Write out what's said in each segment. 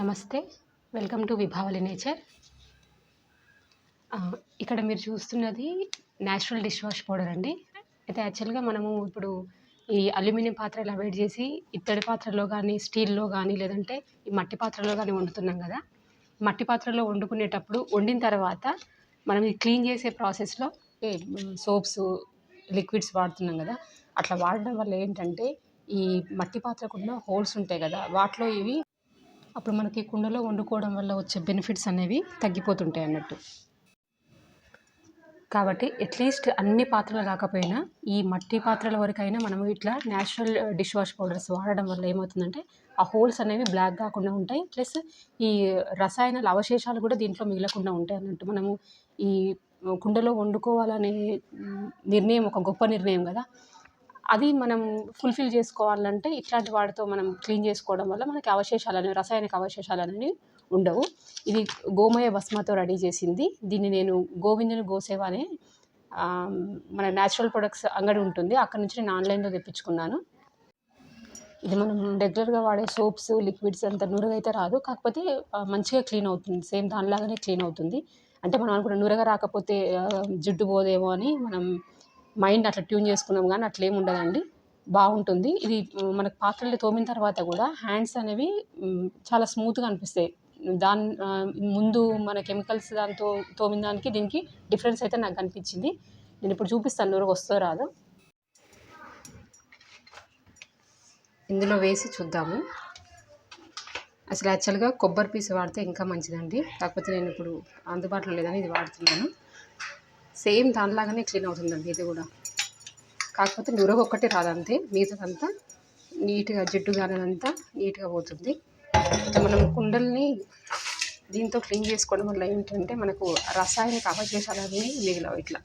నమస్తే. Welcome to విభావలి nature ఇక్కడ మీరు చూస్తున్నది న్యాచురల్ డిష్ వాష్ పౌడర్ అండి. అయితే యాక్చువల్గా మనము ఇప్పుడు ఈ అల్యూమినియం పాత్రలు అవాయిడ్ చేసి ఇత్తడి పాత్రలో కానీ స్టీల్లో కానీ లేదంటే ఈ మట్టి పాత్రలో కానీ వండుతున్నాం కదా. మట్టి పాత్రలో వండుకునేటప్పుడు వండిన తర్వాత మనం ఇది క్లీన్ చేసే ప్రాసెస్లో సోప్స్ లిక్విడ్స్ వాడుతున్నాం కదా. అట్లా వాడడం వల్ల ఏంటంటే ఈ మట్టి పాత్రకున్న హోల్స్ ఉంటాయి కదా వాటిలో ఇవి అప్పుడు మనకి కుండలో వండుకోవడం వల్ల వచ్చే బెనిఫిట్స్ అనేవి తగ్గిపోతుంటాయి అన్నట్టు. కాబట్టి అట్లీస్ట్ అన్ని పాత్రలు కాకపోయినా ఈ మట్టి పాత్రల వరకైనా మనం ఇట్లా న్యాచురల్ డిష్ వాష్ పౌడర్స్ వాడడం వల్ల ఏమవుతుందంటే ఆ హోల్స్ అనేవి బ్లాక్ కాకుండా ఉంటాయి. ప్లస్ ఈ రసాయనాల అవశేషాలు కూడా దీంట్లో మిగలకుండా ఉంటాయి అన్నట్టు. మనము ఈ కుండలో వండుకోవాలనే నిర్ణయం ఒక గొప్ప నిర్ణయం కదా. అది మనం ఫుల్ఫిల్ చేసుకోవాలంటే ఇట్లాంటి వాటితో మనం క్లీన్ చేసుకోవడం వల్ల మనకి అవశేషాలు అనేవి రసాయనిక అవశేషాలు అనేవి ఉండవు. ఇది గోమయ భస్మతో రెడీ చేసింది. దీన్ని నేను గోవిందుని గోసేవ అనే మన న్యాచురల్ ప్రొడక్ట్స్ అంగడి ఉంటుంది. అక్కడ నుంచి నేను ఆన్లైన్లో తెప్పించుకున్నాను. ఇది మనం రెగ్యులర్గా వాడే సోప్స్ లిక్విడ్స్ అంత నూరగైతే రాదు. కాకపోతే మంచిగా క్లీన్ అవుతుంది. సేమ్ దానిలాగానే క్లీన్ అవుతుంది. అంటే మనం అనుకున్న నూరగా రాకపోతే జిడ్డు పోదేమో అని మనం మైండ్ అట్లా ట్యూన్ చేసుకున్నాం కానీ అట్లా ఏమి ఉండదండి. బాగుంటుంది. ఇది మనకు పాత్రలు తోమిన తర్వాత కూడా హ్యాండ్స్ అనేవి చాలా స్మూత్గా అనిపిస్తాయి. దాని ముందు మన కెమికల్స్ దాంతో తోమిన దానికి దీనికి డిఫరెన్స్ అయితే నాకు అనిపించింది. నేను ఇప్పుడు చూపిస్తాను నూరకు వస్తో రాదు. ఇందులో వేసి చూద్దాము. అసలు యాక్చువల్గా కొబ్బరి పీసు వాడితే ఇంకా మంచిదండి. కాకపోతే నేను ఇప్పుడు అందుబాటులో లేదని ఇది వాడుతున్నాను. సేమ్ దానిలాగానే క్లీన్ అవుతుందండి ఇది కూడా. కాకపోతే నురగ ఒక్కటి రాదంతే మిగతాదంతా నీట్గా జిడ్డు కానిదంతా నీట్గా పోతుంది. ఇట్లా మనం కుండల్ని దీంతో క్లీన్ చేసుకోవడం వల్ల ఏంటంటే మనకు రసాయనిక అవశేషాలు మిగిలవు ఇట్లా.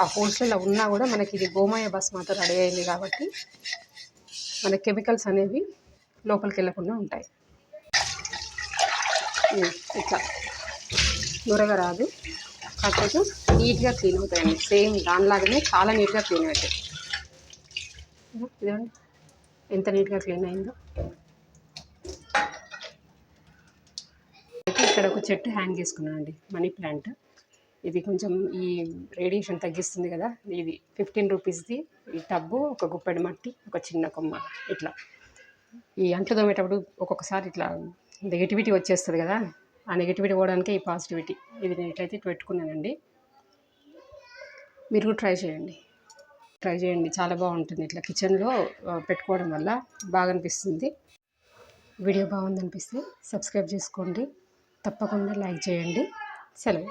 ఆ హోల్స్లో ఉన్నా కూడా మనకి ఇది గోమాయ బస్మాతో రెడీ అయింది కాబట్టి మన కెమికల్స్ అనేవి లోపలికి వెళ్ళకుండా ఉంటాయి. ఇట్లా. నురగ రాదు కాకపోతే నీట్గా క్లీన్ అవుతాయండి. సేమ్ దానిలాగానే చాలా నీట్గా క్లీన్ అవుతాయి ఇదండి ఎంత నీట్గా క్లీన్ అయిందో. అయితే ఇక్కడ ఒక చెట్టు హ్యాంగ్ చేసుకున్నాను అండి మనీ ప్లాంట్. ఇది కొంచెం ఈ రేడియేషన్ తగ్గిస్తుంది కదా. ఇది ఫిఫ్టీన్ రూపీస్ది. ఈ టబ్బు ఒక గుప్పెడు మట్టి ఒక చిన్న కొమ్మ ఇట్లా. ఈ అంట్లు తోమేటప్పుడు ఒక్కొక్కసారి ఇట్లా నెగిటివిటీ వచ్చేస్తుంది కదా. ఆ నెగిటివిటీ పోవడానికే ఈ పాజిటివిటీ ఇది నేను ఇట్లయితే పెట్టుకున్నానండి. మీరు కూడా ట్రై చేయండి. ట్రై చేయండి. చాలా బాగుంటుంది. ఇట్లా కిచెన్లో పెట్టుకోవడం వల్ల బాగా అనిపిస్తుంది. వీడియో బాగుందనిపిస్తే సబ్స్క్రైబ్ చేసుకోండి. తప్పకుండా లైక్ చేయండి. సెలవు.